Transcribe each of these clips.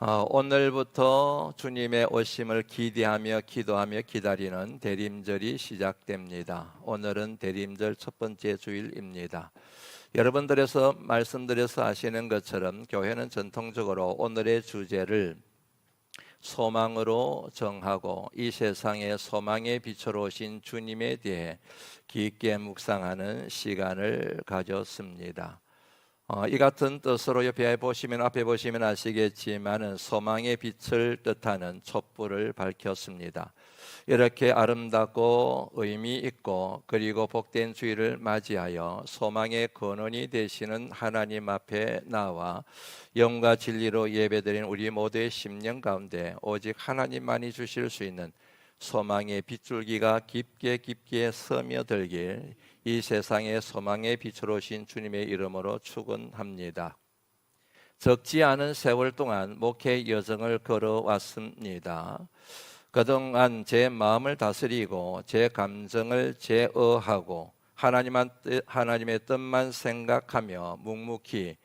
어, 오늘부터 주님의 오심을 기대하며 기도하며 기다리는 대림절이 시작됩니다. 오늘은 대림절 첫 번째 주일입니다. 여러분들에서 말씀드려서 아시는 것처럼 교회는 전통적으로 오늘의 주제를 소망으로 정하고 이 세상에 소망의 빛으로 오신 주님에 대해 깊게 묵상하는 시간을 가졌습니다. 어, 이 같은 뜻으로 옆에 보시면 앞에 보시면 아시겠지만은 소망의 빛을 뜻하는 촛불을 밝혔습니다. 이렇게 아름답고 의미 있고 그리고 복된 주일을 맞이하여 소망의 근원이 되시는 하나님 앞에 나와 영과 진리로 예배드린 우리 모두의 심령 가운데 오직 하나님만이 주실 수 있는 소망의 빗줄기가 깊게 깊게 스며들길 이 세상의 소망의 빛으로 오신 주님의 이름으로 축원합니다. 적지 않은 세월 동안 목회 여정을 걸어왔습니다. 그동안 제 마음을 다스리고 제 감정을 제어하고 하나님의 뜻만 생각하며 묵묵히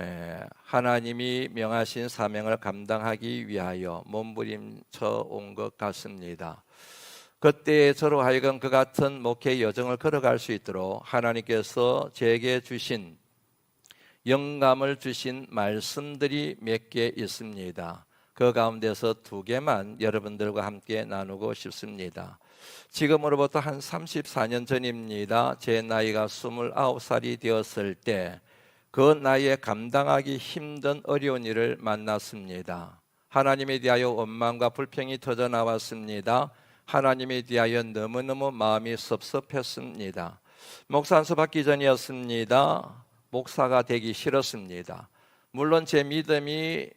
에, 하나님이 명하신 사명을 감당하기 위하여 몸부림쳐 온 것 같습니다. 그때 저로 하여금 그 같은 목회 여정을 걸어갈 수 있도록 하나님께서 제게 주신 영감을 주신 말씀들이 몇 개 있습니다. 그 가운데서 두 개만 여러분들과 함께 나누고 싶습니다. 지금으로부터 한 34년 전입니다. 제 나이가 29살이 되었을 때 그 나이에 감당하기 힘든 어려운 일을 만났습니다. 하나님에 대하여 원망과 불평이 터져 나왔습니다. 하나님에 대하여 너무너무 마음이 섭섭했습니다. 목사 안수 받기 전이었습니다. 목사가 되기 싫었습니다. 물론 제 믿음이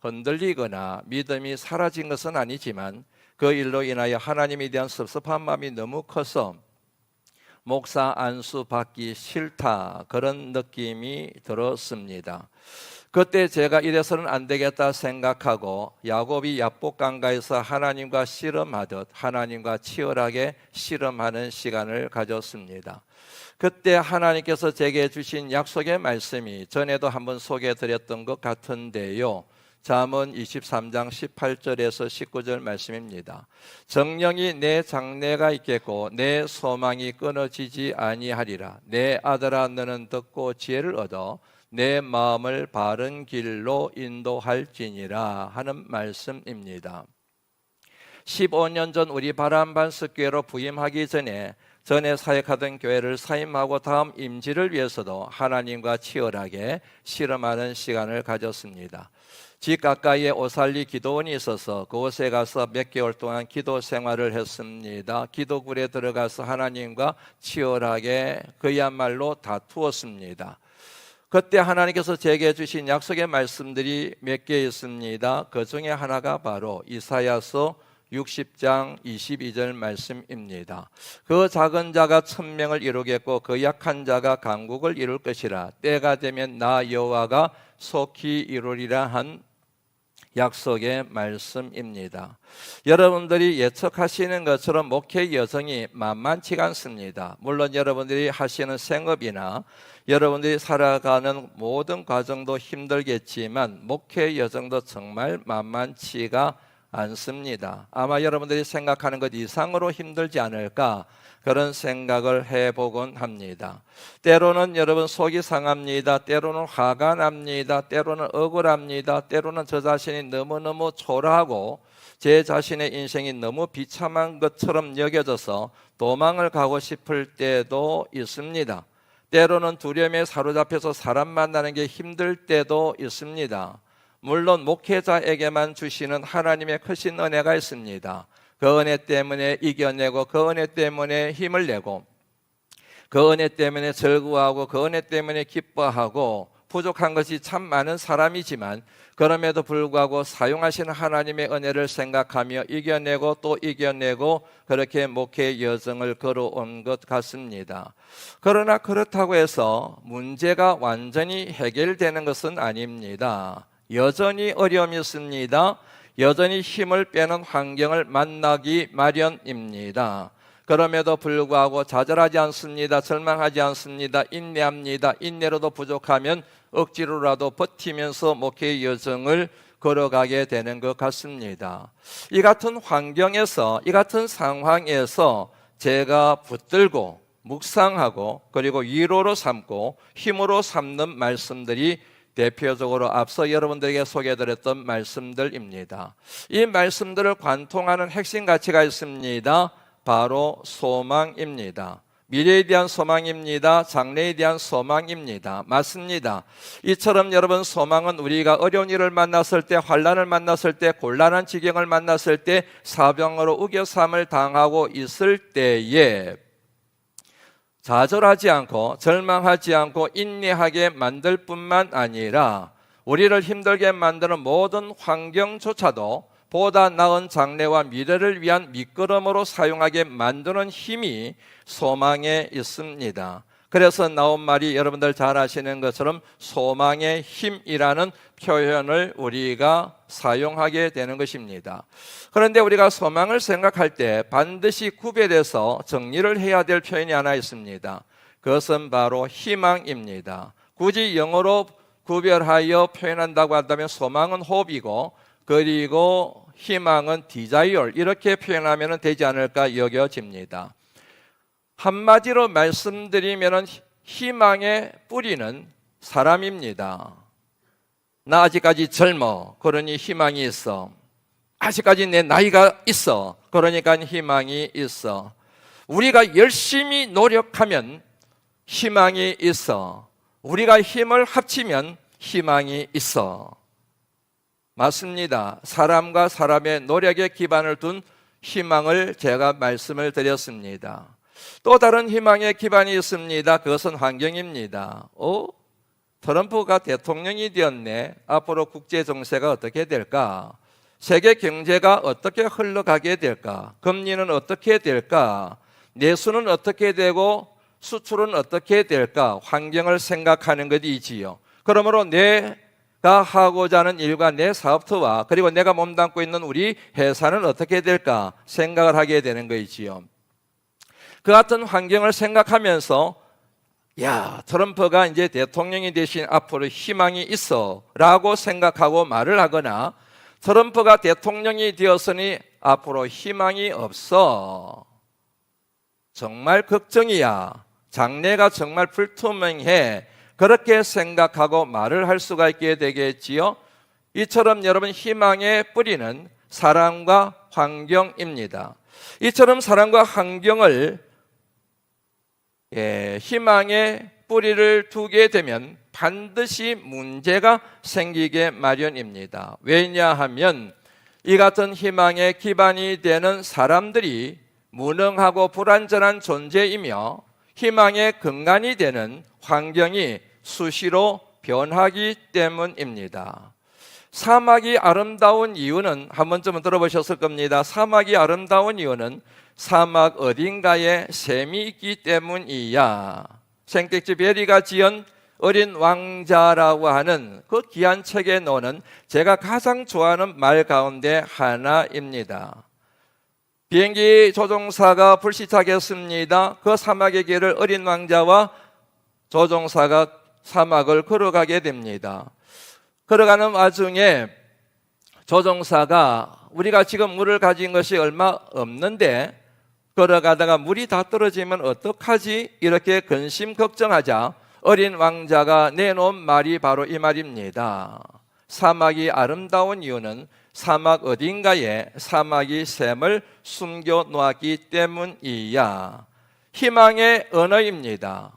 흔들리거나 믿음이 사라진 것은 아니지만 그 일로 인하여 하나님에 대한 섭섭한 마음이 너무 커서 목사 안수 받기 싫다 그런 느낌이 들었습니다. 그때 제가 이래서는 안 되겠다 생각하고 야곱이 야복강가에서 하나님과 씨름하듯 하나님과 치열하게 씨름하는 시간을 가졌습니다. 그때 하나님께서 제게 주신 약속의 말씀이 전에도 한번 소개해 드렸던 것 같은데요. 잠언 23장 18절에서 19절 말씀입니다. 정령이 내 장래가 있겠고 내 소망이 끊어지지 아니하리라. 내 아들아 너는 듣고 지혜를 얻어 내 마음을 바른 길로 인도할지니라 하는 말씀입니다. 15년 전 우리 바람반 습교회로 부임하기 전에 전에 사역하던 교회를 사임하고 다음 임지를 위해서도 하나님과 치열하게 실험하는 시간을 가졌습니다. 집 가까이에 오살리 기도원이 있어서 그곳에 가서 몇 개월 동안 기도 생활을 했습니다. 기도굴에 들어가서 하나님과 치열하게 그야말로 다투었습니다. 그때 하나님께서 제게 주신 약속의 말씀들이 몇 개 있습니다. 그 중에 하나가 바로 이사야서 60장 22절 말씀입니다. 그 작은 자가 천명을 이루겠고 그 약한 자가 강국을 이룰 것이라 때가 되면 나 여호와가 속히 이루리라 한 약속의 말씀입니다. 여러분들이 예측하시는 것처럼 목회 여정이 만만치가 않습니다. 물론 여러분들이 하시는 생업이나 여러분들이 살아가는 모든 과정도 힘들겠지만 목회 여정도 정말 만만치가 않습니다. 아마 여러분들이 생각하는 것 이상으로 힘들지 않을까 그런 생각을 해보곤 합니다. 때로는 여러분 속이 상합니다. 때로는 화가 납니다. 때로는 억울합니다. 때로는 저 자신이 너무너무 초라하고 제 자신의 인생이 너무 비참한 것처럼 여겨져서 도망을 가고 싶을 때도 있습니다. 때로는 두려움에 사로잡혀서 사람 만나는 게 힘들 때도 있습니다. 물론 목회자에게만 주시는 하나님의 크신 은혜가 있습니다. 그 은혜 때문에 이겨내고 그 은혜 때문에 힘을 내고 그 은혜 때문에 즐거워하고 그 은혜 때문에 기뻐하고 부족한 것이 참 많은 사람이지만 그럼에도 불구하고 사용하시는 하나님의 은혜를 생각하며 이겨내고 또 이겨내고 그렇게 목회 여정을 걸어온 것 같습니다. 그러나 그렇다고 해서 문제가 완전히 해결되는 것은 아닙니다. 여전히 어려움이 있습니다. 여전히 힘을 빼는 환경을 만나기 마련입니다. 그럼에도 불구하고 좌절하지 않습니다. 절망하지 않습니다. 인내합니다. 인내로도 부족하면 억지로라도 버티면서 목회의 여정을 걸어가게 되는 것 같습니다. 이 같은 환경에서, 이 같은 상황에서 제가 붙들고 묵상하고 그리고 위로로 삼고 힘으로 삼는 말씀들이 대표적으로 앞서 여러분들에게 소개해드렸던 말씀들입니다. 이 말씀들을 관통하는 핵심 가치가 있습니다. 바로 소망입니다. 미래에 대한 소망입니다. 장래에 대한 소망입니다. 맞습니다. 이처럼 여러분 소망은 우리가 어려운 일을 만났을 때, 환란을 만났을 때, 곤란한 지경을 만났을 때, 사병으로 우겨삼을 당하고 있을 때에 좌절하지 않고 절망하지 않고 인내하게 만들 뿐만 아니라 우리를 힘들게 만드는 모든 환경조차도 보다 나은 장래와 미래를 위한 밑거름으로 사용하게 만드는 힘이 소망에 있습니다. 그래서 나온 말이 여러분들 잘 아시는 것처럼 소망의 힘이라는 표현을 우리가 사용하게 되는 것입니다. 그런데 우리가 소망을 생각할 때 반드시 구별해서 정리를 해야 될 표현이 하나 있습니다. 그것은 바로 희망입니다. 굳이 영어로 구별하여 표현한다고 한다면 소망은 호흡이고 그리고 희망은 디자이얼 이렇게 표현하면 되지 않을까 여겨집니다. 한마디로 말씀드리면 희망의 뿌리는 사람입니다. 나 아직까지 젊어. 그러니 희망이 있어. 아직까지 내 나이가 있어. 그러니까 희망이 있어. 우리가 열심히 노력하면 희망이 있어. 우리가 힘을 합치면 희망이 있어. 맞습니다. 사람과 사람의 노력에 기반을 둔 희망을 제가 말씀을 드렸습니다. 또 다른 희망의 기반이 있습니다. 그것은 환경입니다. 오, 트럼프가 대통령이 되었네. 앞으로 국제 정세가 어떻게 될까? 세계 경제가 어떻게 흘러가게 될까? 금리는 어떻게 될까? 내수는 어떻게 되고 수출은 어떻게 될까? 환경을 생각하는 것이지요. 그러므로 내가 하고자 하는 일과 내 사업터와 그리고 내가 몸담고 있는 우리 회사는 어떻게 될까? 생각을 하게 되는 것이지요. 그 같은 환경을 생각하면서 야, 트럼프가 이제 대통령이 되신 앞으로 희망이 있어 라고 생각하고 말을 하거나 트럼프가 대통령이 되었으니 앞으로 희망이 없어. 정말 걱정이야. 장래가 정말 불투명해. 그렇게 생각하고 말을 할 수가 있게 되겠지요. 이처럼 여러분 희망의 뿌리는 사랑과 환경입니다. 이처럼 사랑과 환경을 예, 희망의 뿌리를 두게 되면 반드시 문제가 생기게 마련입니다. 왜냐하면 이 같은 희망의 기반이 되는 사람들이 무능하고 불완전한 존재이며 희망의 근간이 되는 환경이 수시로 변하기 때문입니다. 사막이 아름다운 이유는 한 번쯤은 들어보셨을 겁니다. 사막이 아름다운 이유는 사막 어딘가에 샘이 있기 때문이야. 생택지 베리가 지은 어린 왕자라고 하는 그 귀한 책에 넣는 제가 가장 좋아하는 말 가운데 하나입니다. 비행기 조종사가 불시착했습니다. 그 사막의 길을 어린 왕자와 조종사가 사막을 걸어가게 됩니다. 걸어가는 와중에 조종사가 우리가 지금 물을 가진 것이 얼마 없는데 걸어가다가 물이 다 떨어지면 어떡하지? 이렇게 근심 걱정하자 어린 왕자가 내놓은 말이 바로 이 말입니다. 사막이 아름다운 이유는 사막 어딘가에 사막이 샘을 숨겨 놓았기 때문이야. 희망의 언어입니다.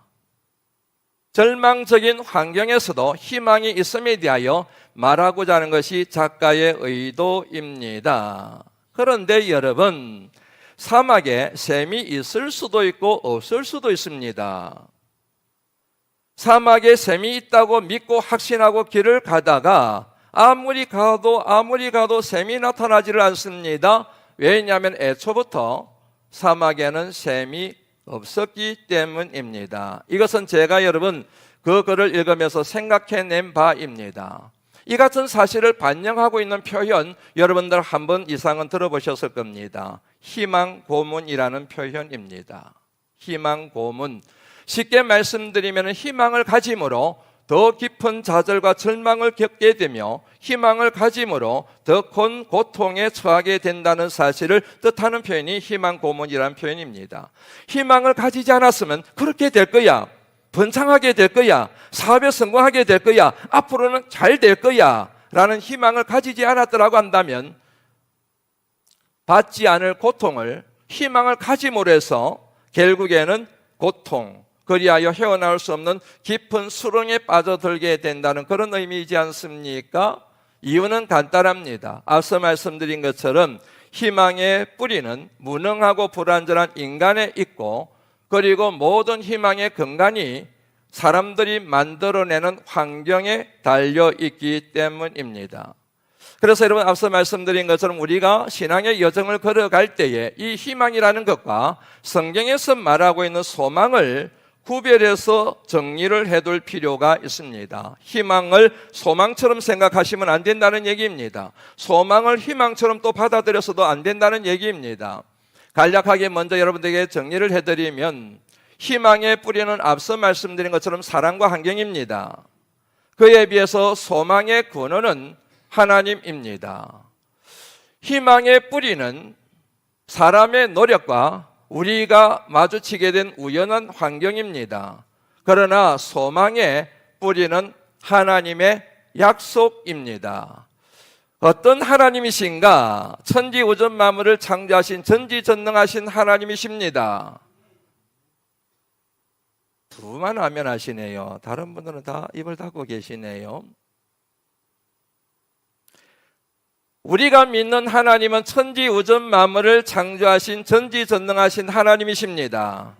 절망적인 환경에서도 희망이 있음에 대하여 말하고자 하는 것이 작가의 의도입니다. 그런데 여러분, 사막에 샘이 있을 수도 있고 없을 수도 있습니다. 사막에 샘이 있다고 믿고 확신하고 길을 가다가 아무리 가도 아무리 가도 샘이 나타나지를 않습니다. 왜냐하면 애초부터 사막에는 샘이 없었기 때문입니다. 이것은 제가 여러분 그 글을 읽으면서 생각해낸 바입니다. 이 같은 사실을 반영하고 있는 표현 여러분들 한 번 이상은 들어보셨을 겁니다. 희망 고문이라는 표현입니다. 희망 고문. 쉽게 말씀드리면 희망을 가짐으로 더 깊은 좌절과 절망을 겪게 되며 희망을 가짐으로 더 큰 고통에 처하게 된다는 사실을 뜻하는 표현이 희망 고문이라는 표현입니다. 희망을 가지지 않았으면 그렇게 될 거야. 번창하게 될 거야. 사업에 성공하게 될 거야. 앞으로는 잘 될 거야. 라는 희망을 가지지 않았더라고 한다면 받지 않을 고통을 희망을 가짐으로 해서 결국에는 고통, 그리하여 헤어나올 수 없는 깊은 수렁에 빠져들게 된다는 그런 의미이지 않습니까? 이유는 간단합니다. 앞서 말씀드린 것처럼 희망의 뿌리는 무능하고 불완전한 인간에 있고 그리고 모든 희망의 근간이 사람들이 만들어내는 환경에 달려 있기 때문입니다. 그래서 여러분 앞서 말씀드린 것처럼 우리가 신앙의 여정을 걸어갈 때에 이 희망이라는 것과 성경에서 말하고 있는 소망을 구별해서 정리를 해둘 필요가 있습니다. 희망을 소망처럼 생각하시면 안 된다는 얘기입니다. 소망을 희망처럼 또 받아들여서도 안 된다는 얘기입니다. 간략하게 먼저 여러분들에게 정리를 해드리면 희망의 뿌리는 앞서 말씀드린 것처럼 사랑과 환경입니다. 그에 비해서 소망의 근원은 하나님입니다. 희망의 뿌리는 사람의 노력과 우리가 마주치게 된 우연한 환경입니다. 그러나 소망의 뿌리는 하나님의 약속입니다. 어떤 하나님이신가? 천지 우전 만물을 창조하신 전지전능하신 하나님이십니다. 두만 하면 하시네요. 다른 분들은 다 입을 닫고 계시네요. 우리가 믿는 하나님은 천지 우전 만물을 창조하신 전지전능하신 하나님이십니다.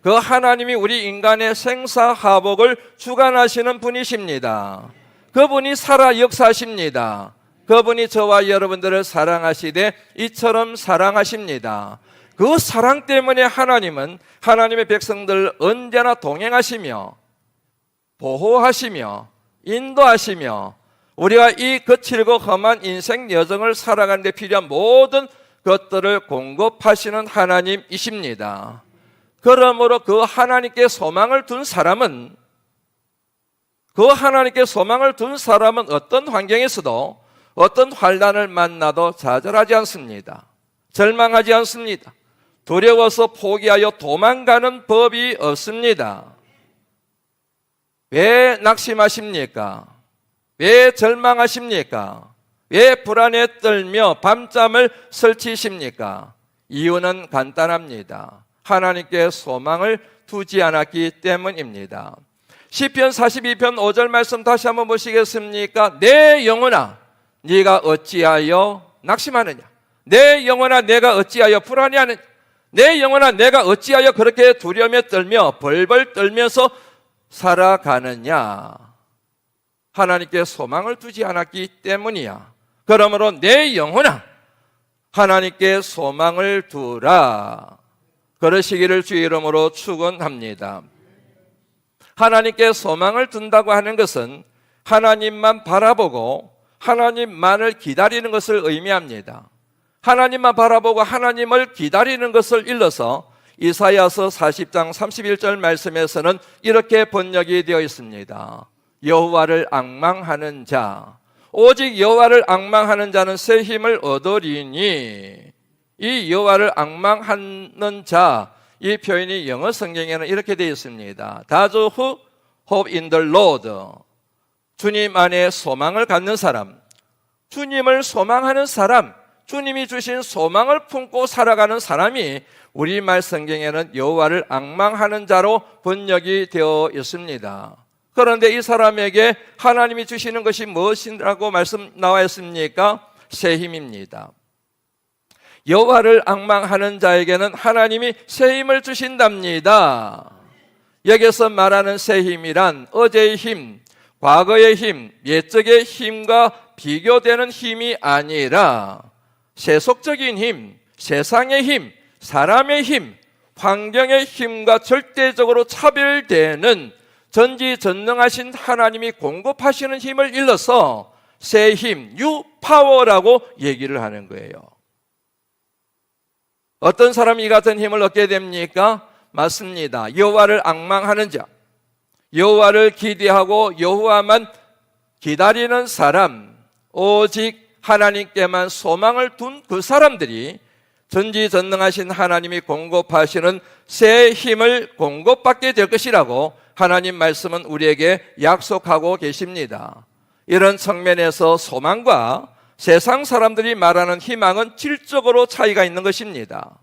그 하나님이 우리 인간의 생사하복을 주관하시는 분이십니다. 그분이 살아 역사하십니다. 그분이 저와 여러분들을 사랑하시되 이처럼 사랑하십니다. 그 사랑 때문에 하나님은 하나님의 백성들 언제나 동행하시며 보호하시며 인도하시며 우리가 이 거칠고 험한 인생 여정을 살아가는 데 필요한 모든 것들을 공급하시는 하나님이십니다. 그러므로 그 하나님께 소망을 둔 사람은 그 하나님께 소망을 둔 사람은 어떤 환경에서도 어떤 환란을 만나도 좌절하지 않습니다. 절망하지 않습니다. 두려워서 포기하여 도망가는 법이 없습니다. 왜 낙심하십니까? 왜 절망하십니까? 왜 불안에 떨며 밤잠을 설치십니까? 이유는 간단합니다. 하나님께 소망을 두지 않았기 때문입니다. 시편 42편 5절 말씀 다시 한번 보시겠습니까? 내 영혼아 네가 어찌하여 낙심하느냐? 내 영혼아 내가 어찌하여 불안해하느냐? 내 영혼아 내가 어찌하여 그렇게 두려움에 떨며 벌벌 떨면서 살아가느냐? 하나님께 소망을 두지 않았기 때문이야. 그러므로 내 영혼아 하나님께 소망을 두라. 그러시기를 주 이름으로 축원합니다. 하나님께 소망을 둔다고 하는 것은 하나님만 바라보고 하나님만을 기다리는 것을 의미합니다. 하나님만 바라보고 하나님을 기다리는 것을 일러서 이사야서 40장 31절 말씀에서는 이렇게 번역이 되어 있습니다. 여호와를 악망하는 자 오직 여호와를 악망하는 자는 새 힘을 얻으리니 이 여호와를 악망하는 자 이 표현이 영어 성경에는 이렇게 되어 있습니다. Who hope in the Lord 주님 안에 소망을 갖는 사람 주님을 소망하는 사람 주님이 주신 소망을 품고 살아가는 사람이 우리말 성경에는 여호와를 악망하는 자로 번역이 되어 있습니다. 그런데 이 사람에게 하나님이 주시는 것이 무엇이라고 말씀 나와 있습니까? 새 힘입니다. 여호와를 악망하는 자에게는 하나님이 새 힘을 주신답니다. 여기서 말하는 새 힘이란 어제의 힘, 과거의 힘, 옛적의 힘과 비교되는 힘이 아니라 세속적인 힘, 세상의 힘, 사람의 힘, 환경의 힘과 절대적으로 차별되는 전지전능하신 하나님이 공급하시는 힘을 일러서 새 힘, 뉴 파워라고 얘기를 하는 거예요. 어떤 사람이 이 같은 힘을 얻게 됩니까? 맞습니다. 여호와를 악망하는 자, 여호와를 기대하고 여호와만 기다리는 사람, 오직 하나님께만 소망을 둔 그 사람들이 전지전능하신 하나님이 공급하시는 새 힘을 공급받게 될 것이라고 하나님 말씀은 우리에게 약속하고 계십니다. 이런 측면에서 소망과 세상 사람들이 말하는 희망은 질적으로 차이가 있는 것입니다.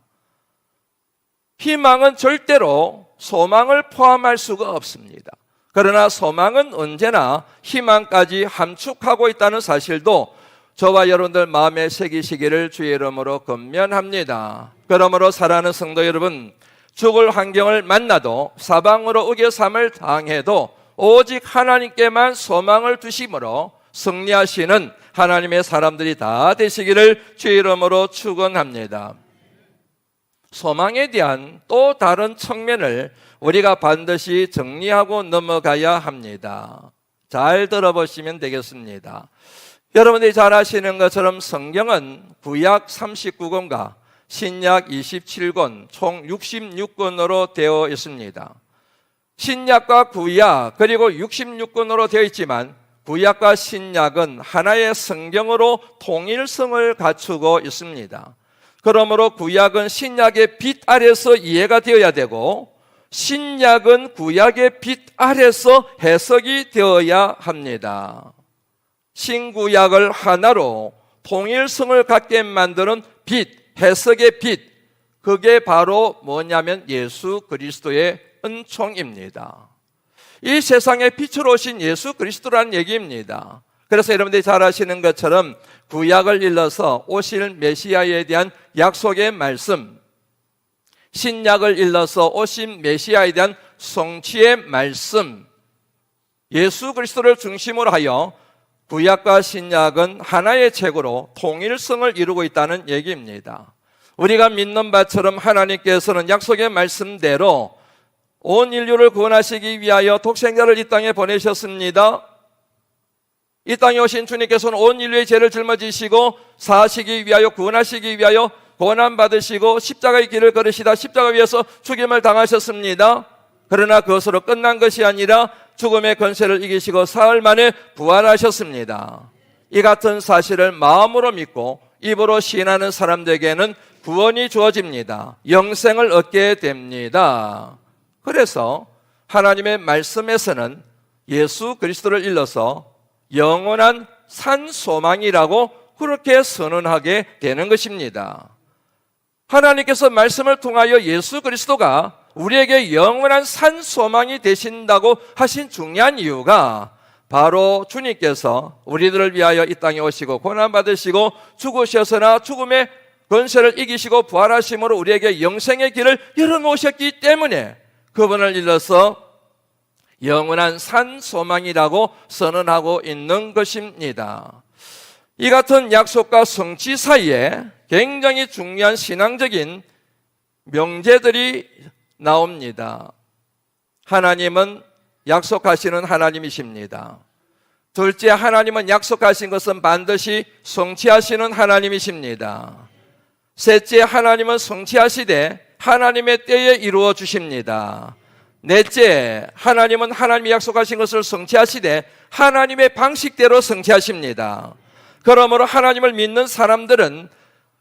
희망은 절대로 소망을 포함할 수가 없습니다. 그러나 소망은 언제나 희망까지 함축하고 있다는 사실도 저와 여러분들 마음에 새기시기를 주의 이름으로 건면합니다. 그러므로 사랑하는 성도 여러분, 죽을 환경을 만나도 사방으로 우겨삼을 당해도 오직 하나님께만 소망을 두심으로 승리하시는 하나님의 사람들이 다 되시기를 주의 이름으로 축원합니다. 소망에 대한 또 다른 측면을 우리가 반드시 정리하고 넘어가야 합니다. 잘 들어보시면 되겠습니다. 여러분들이 잘 아시는 것처럼 성경은 구약 39권과 신약 27권 총 66권으로 되어 있습니다. 신약과 구약 그리고 66권으로 되어 있지만 구약과 신약은 하나의 성경으로 통일성을 갖추고 있습니다. 그러므로 구약은 신약의 빛 아래서 이해가 되어야 되고 신약은 구약의 빛 아래서 해석이 되어야 합니다. 신구약을 하나로 통일성을 갖게 만드는 빛, 해석의 빛, 그게 바로 뭐냐면 예수 그리스도의 은총입니다. 이 세상에 빛을 오신 예수 그리스도라는 얘기입니다. 그래서 여러분들이 잘 아시는 것처럼 구약을 일러서 오실 메시아에 대한 약속의 말씀, 신약을 일러서 오신 메시아에 대한 성취의 말씀, 예수 그리스도를 중심으로 하여 구약과 신약은 하나의 책으로 통일성을 이루고 있다는 얘기입니다. 우리가 믿는 바처럼 하나님께서는 약속의 말씀대로 온 인류를 구원하시기 위하여 독생자를 이 땅에 보내셨습니다. 이 땅에 오신 주님께서는 온 인류의 죄를 짊어지시고 사하시기 위하여 구원하시기 위하여 고난 받으시고 십자가의 길을 걸으시다 십자가 위에서 죽임을 당하셨습니다. 그러나 그것으로 끝난 것이 아니라 죽음의 권세를 이기시고 사흘 만에 부활하셨습니다. 이 같은 사실을 마음으로 믿고 입으로 시인하는 사람들에게는 구원이 주어집니다. 영생을 얻게 됩니다. 그래서 하나님의 말씀에서는 예수 그리스도를 일러서 영원한 산 소망이라고 그렇게 선언하게 되는 것입니다. 하나님께서 말씀을 통하여 예수 그리스도가 우리에게 영원한 산 소망이 되신다고 하신 중요한 이유가 바로 주님께서 우리들을 위하여 이 땅에 오시고 고난 받으시고 죽으셔서나 죽음의 권세를 이기시고 부활하심으로 우리에게 영생의 길을 열어놓으셨기 때문에 그분을 일러서 영원한 산 소망이라고 선언하고 있는 것입니다. 이 같은 약속과 성취 사이에 굉장히 중요한 신앙적인 명제들이 나옵니다. 하나님은 약속하시는 하나님이십니다. 둘째, 하나님은 약속하신 것은 반드시 성취하시는 하나님이십니다. 셋째, 하나님은 성취하시되 하나님의 때에 이루어 주십니다. 넷째, 하나님은 하나님이 약속하신 것을 성취하시되 하나님의 방식대로 성취하십니다. 그러므로 하나님을 믿는 사람들은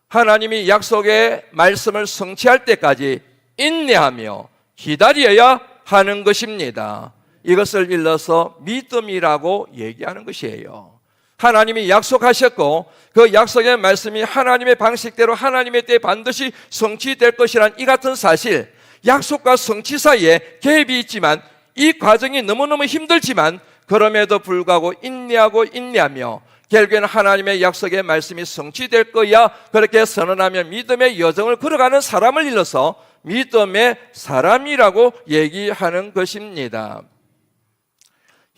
하나님이 약속의 말씀을 성취할 때까지 인내하며 기다려야 하는 것입니다. 이것을 일러서 믿음이라고 얘기하는 것이에요. 하나님이 약속하셨고 그 약속의 말씀이 하나님의 방식대로 하나님의 때 반드시 성취될 것이란 이 같은 사실 약속과 성취 사이에 갭이 있지만 이 과정이 너무너무 힘들지만 그럼에도 불구하고 인내하고 인내하며 결국에는 하나님의 약속의 말씀이 성취될 거야 그렇게 선언하며 믿음의 여정을 걸어가는 사람을 일러서 믿음의 사람이라고 얘기하는 것입니다.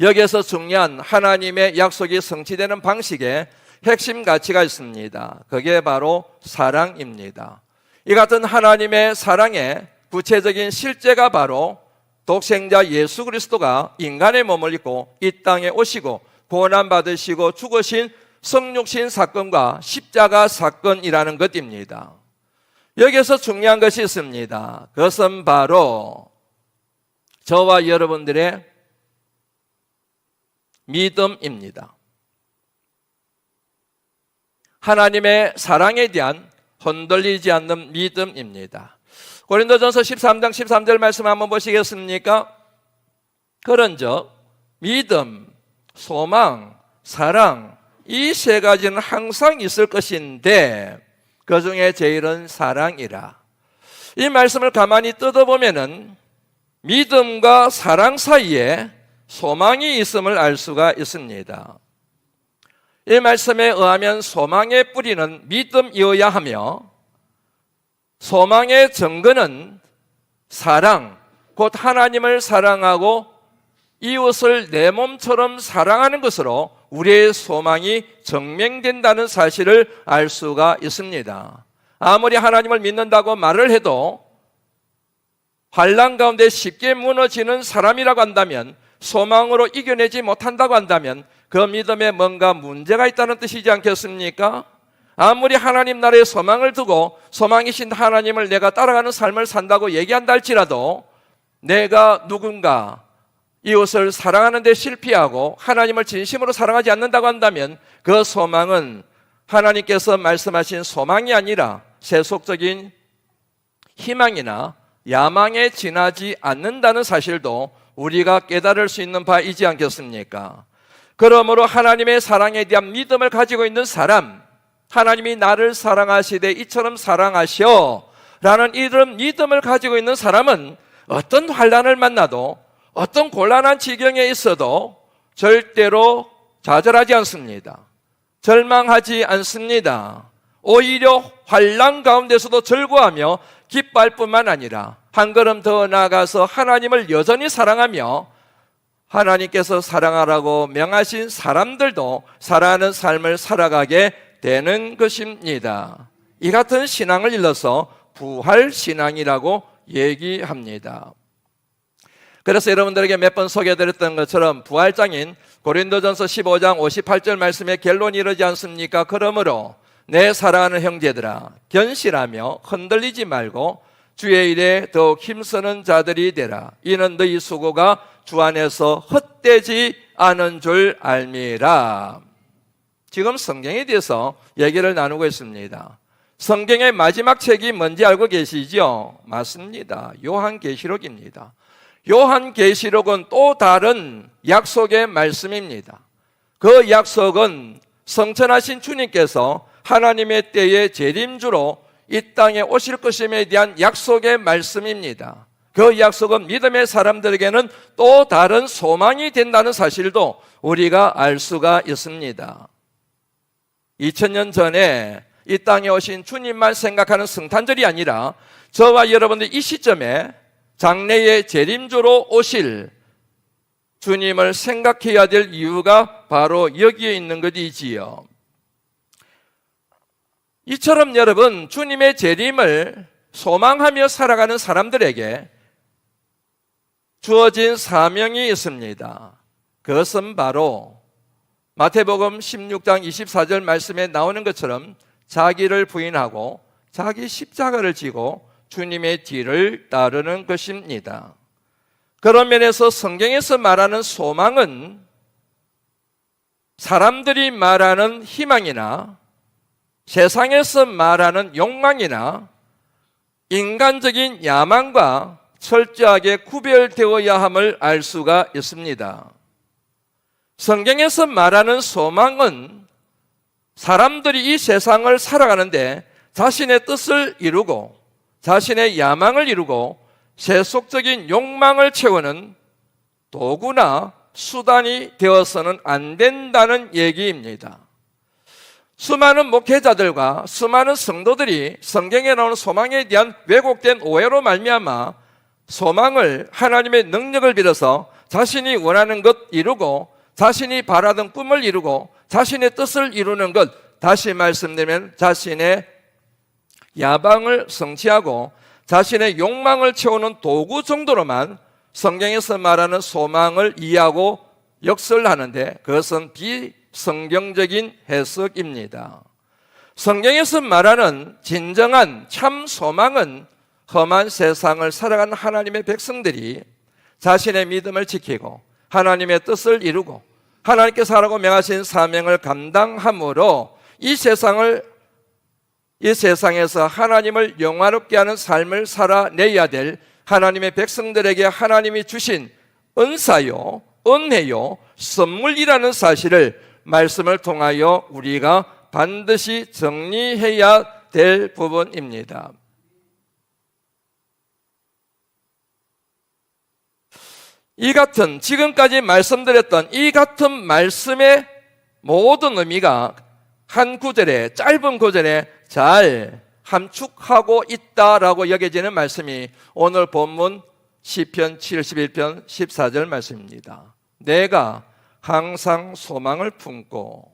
여기에서 중요한 하나님의 약속이 성취되는 방식에 핵심 가치가 있습니다. 그게 바로 사랑입니다. 이 같은 하나님의 사랑의 구체적인 실제가 바로 독생자 예수 그리스도가 인간의 몸을 입고 이 땅에 오시고 고난 받으시고 죽으신 성육신 사건과 십자가 사건이라는 것입니다. 여기서 중요한 것이 있습니다. 그것은 바로 저와 여러분들의 믿음입니다. 하나님의 사랑에 대한 흔들리지 않는 믿음입니다. 고린도전서 13장 13절 말씀 한번 보시겠습니까? 그런즉 믿음, 소망, 사랑 이 세 가지는 항상 있을 것인데 그 중에 제일은 사랑이라. 이 말씀을 가만히 뜯어보면은 믿음과 사랑 사이에 소망이 있음을 알 수가 있습니다. 이 말씀에 의하면 소망의 뿌리는 믿음이어야 하며 소망의 증거는 사랑, 곧 하나님을 사랑하고 이웃을 내 몸처럼 사랑하는 것으로 우리의 소망이 증명된다는 사실을 알 수가 있습니다. 아무리 하나님을 믿는다고 말을 해도 환란 가운데 쉽게 무너지는 사람이라고 한다면 소망으로 이겨내지 못한다고 한다면 그 믿음에 뭔가 문제가 있다는 뜻이지 않겠습니까? 아무리 하나님 나라에 소망을 두고 소망이신 하나님을 내가 따라가는 삶을 산다고 얘기한다 할지라도 내가 누군가 이웃을 사랑하는 데 실패하고 하나님을 진심으로 사랑하지 않는다고 한다면 그 소망은 하나님께서 말씀하신 소망이 아니라 세속적인 희망이나 야망에 지나지 않는다는 사실도 우리가 깨달을 수 있는 바이지 않겠습니까? 그러므로 하나님의 사랑에 대한 믿음을 가지고 있는 사람, 하나님이 나를 사랑하시되 이처럼 사랑하시어 라는 이런 믿음을 가지고 있는 사람은 어떤 환란을 만나도 어떤 곤란한 지경에 있어도 절대로 좌절하지 않습니다. 절망하지 않습니다. 오히려 환란 가운데서도 절구하며 기뻐할 뿐만 아니라 한 걸음 더 나아가서 하나님을 여전히 사랑하며 하나님께서 사랑하라고 명하신 사람들도 사랑하는 삶을 살아가게 되는 것입니다. 이 같은 신앙을 일러서 부활 신앙이라고 얘기합니다. 그래서 여러분들에게 몇 번 소개해드렸던 것처럼 부활장인 고린도전서 15장 58절 말씀에 결론이 이르지 않습니까? 그러므로 내 사랑하는 형제들아 견실하며 흔들리지 말고 주의 일에 더욱 힘쓰는 자들이 되라 이는 너희 수고가 주 안에서 헛되지 않은 줄 알미라 지금 성경에 대해서 얘기를 나누고 있습니다 성경의 마지막 책이 뭔지 알고 계시죠? 맞습니다 요한계시록입니다 요한계시록은 또 다른 약속의 말씀입니다 그 약속은 성천하신 주님께서 하나님의 때의 재림주로 이 땅에 오실 것임에 대한 약속의 말씀입니다. 그 약속은 믿음의 사람들에게는 또 다른 소망이 된다는 사실도 우리가 알 수가 있습니다. 2000년 전에 이 땅에 오신 주님만 생각하는 성탄절이 아니라 저와 여러분들 이 시점에 장래의 재림주로 오실 주님을 생각해야 될 이유가 바로 여기에 있는 것이지요. 이처럼 여러분 주님의 재림을 소망하며 살아가는 사람들에게 주어진 사명이 있습니다. 그것은 바로 마태복음 16장 24절 말씀에 나오는 것처럼 자기를 부인하고 자기 십자가를 지고 주님의 뒤를 따르는 것입니다. 그런 면에서 성경에서 말하는 소망은 사람들이 말하는 희망이나 세상에서 말하는 욕망이나 인간적인 야망과 철저하게 구별되어야 함을 알 수가 있습니다. 성경에서 말하는 소망은 사람들이 이 세상을 살아가는데 자신의 뜻을 이루고 자신의 야망을 이루고 세속적인 욕망을 채우는 도구나 수단이 되어서는 안 된다는 얘기입니다. 수많은 목회자들과 수많은 성도들이 성경에 나오는 소망에 대한 왜곡된 오해로 말미암아 소망을 하나님의 능력을 빌어서 자신이 원하는 것 이루고 자신이 바라던 꿈을 이루고 자신의 뜻을 이루는 것 다시 말씀드리면 자신의 야방을 성취하고 자신의 욕망을 채우는 도구 정도로만 성경에서 말하는 소망을 이해하고 역설하는데 그것은 비 성경적인 해석입니다. 성경에서 말하는 진정한 참 소망은 험한 세상을 살아가는 하나님의 백성들이 자신의 믿음을 지키고 하나님의 뜻을 이루고 하나님께서 하라고 명하신 사명을 감당함으로 이 세상을 이 세상에서 하나님을 영화롭게 하는 삶을 살아내야 될 하나님의 백성들에게 하나님이 주신 은사요, 은혜요, 선물이라는 사실을 말씀을 통하여 우리가 반드시 정리해야 될 부분입니다. 이 같은 지금까지 말씀드렸던 이 같은 말씀의 모든 의미가 한 구절에 짧은 구절에 잘 함축하고 있다라고 여겨지는 말씀이 오늘 본문 시편 71편 14절 말씀입니다. 내가 항상 소망을 품고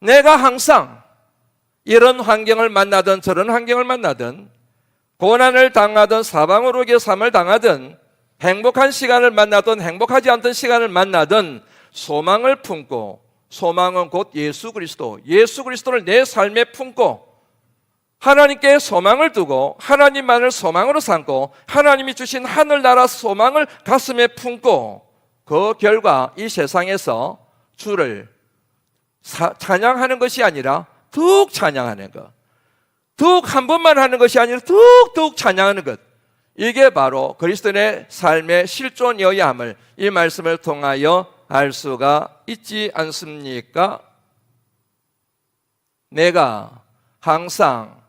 내가 항상 이런 환경을 만나든 저런 환경을 만나든 고난을 당하든 사방으로 삶을 당하든 행복한 시간을 만나든 행복하지 않던 시간을 만나든 소망을 품고 소망은 곧 예수 그리스도 예수 그리스도를 내 삶에 품고 하나님께 소망을 두고 하나님만을 소망으로 삼고 하나님이 주신 하늘나라 소망을 가슴에 품고 그 결과 이 세상에서 주를 사- 찬양하는 것이 아니라 툭 찬양하는 것. 툭한 번만 하는 것이 아니라 툭툭 찬양하는 것. 이게 바로 그리스도인의 삶의 실존이어야 함을 이 말씀을 통하여 알 수가 있지 않습니까? 내가 항상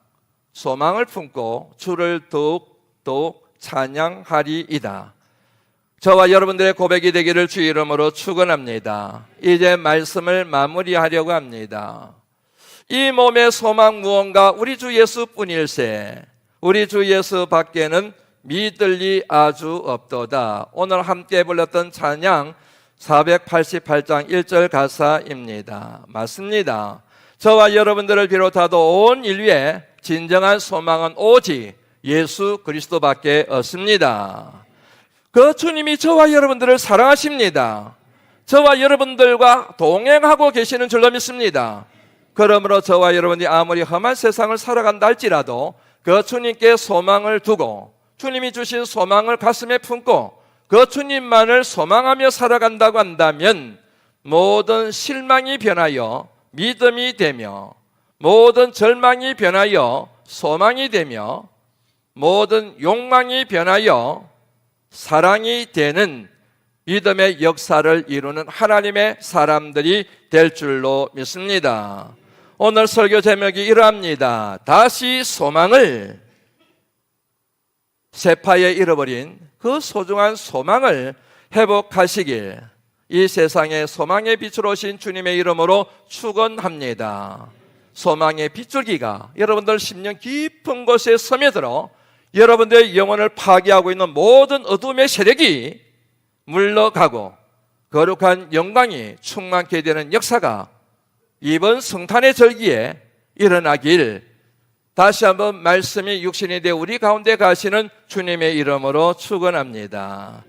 소망을 품고 주를 더욱 더욱 찬양하리이다. 저와 여러분들의 고백이 되기를 주 이름으로 축원합니다. 이제 말씀을 마무리하려고 합니다. 이 몸의 소망 무언가 우리 주 예수뿐일세. 우리 주 예수 밖에는 믿을 리 아주 없도다. 오늘 함께 불렀던 찬양 488장 1절 가사입니다. 맞습니다. 저와 여러분들을 비롯하도 온 인류의 진정한 소망은 오직 예수 그리스도밖에 없습니다. 그 주님이 저와 여러분들을 사랑하십니다. 저와 여러분들과 동행하고 계시는 줄로 믿습니다. 그러므로 저와 여러분이 아무리 험한 세상을 살아간다 할지라도 그 주님께 소망을 두고 주님이 주신 소망을 가슴에 품고 그 주님만을 소망하며 살아간다고 한다면 모든 실망이 변하여 믿음이 되며 모든 절망이 변하여 소망이 되며 모든 욕망이 변하여 사랑이 되는 믿음의 역사를 이루는 하나님의 사람들이 될 줄로 믿습니다. 오늘 설교 제목이 이러합니다. 다시 소망을 세파에 잃어버린 그 소중한 소망을 회복하시길 이 세상에 소망의 빛으로 오신 주님의 이름으로 축원합니다. 소망의 빗줄기가 여러분들 심령 깊은 곳에 스며들어 여러분들의 영혼을 파괴하고 있는 모든 어둠의 세력이 물러가고 거룩한 영광이 충만케 되는 역사가 이번 성탄의 절기에 일어나길 다시 한번 말씀이 육신이 되어 우리 가운데 가시는 주님의 이름으로 축원합니다.